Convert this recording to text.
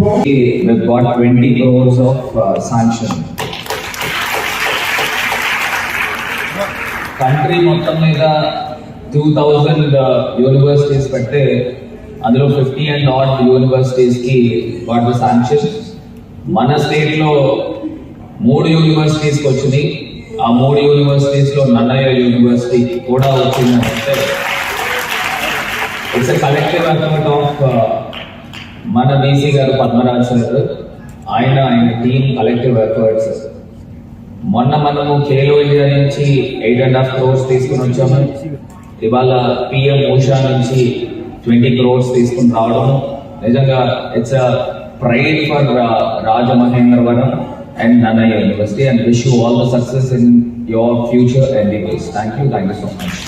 We've got 20 crores of uh, sanction. Country మొత్తం మీద two thousand universities పెడితే అందులో ఫిఫ్టీ అండ్ నాట్ యూనివర్సిటీస్ కి వాటి శాంక్షన్ మన స్టేట్ లో మూడు యూనివర్సిటీస్ కి వచ్చినాయి ఆ మూడు యూనివర్సిటీస్ లో నన్నయ్య యూనివర్సిటీ కూడా వచ్చిందంటే ఇట్స్ కలెక్టివ్ ఎఫర్ట్ ఆఫ్ మన బీసీ గారు పద్మరాజ్ సార్ ఆయన ఆయన టీమ్ కలెక్టివ్ ఎఫర్ట్స్ మొన్న మనము ఖేలో ఇండియా నుంచి ఎయిట్ అండ్ హాఫ్ క్రోర్స్ తీసుకుని వచ్చాము. ఇవాళ పిఎం ఉషా నుంచి ట్వంటీ క్రోర్స్ తీసుకుని రావడం నిజంగా it's pride for Rajamahendravaram and Nannaya university and wish you all the success in your future and thank you thank you so much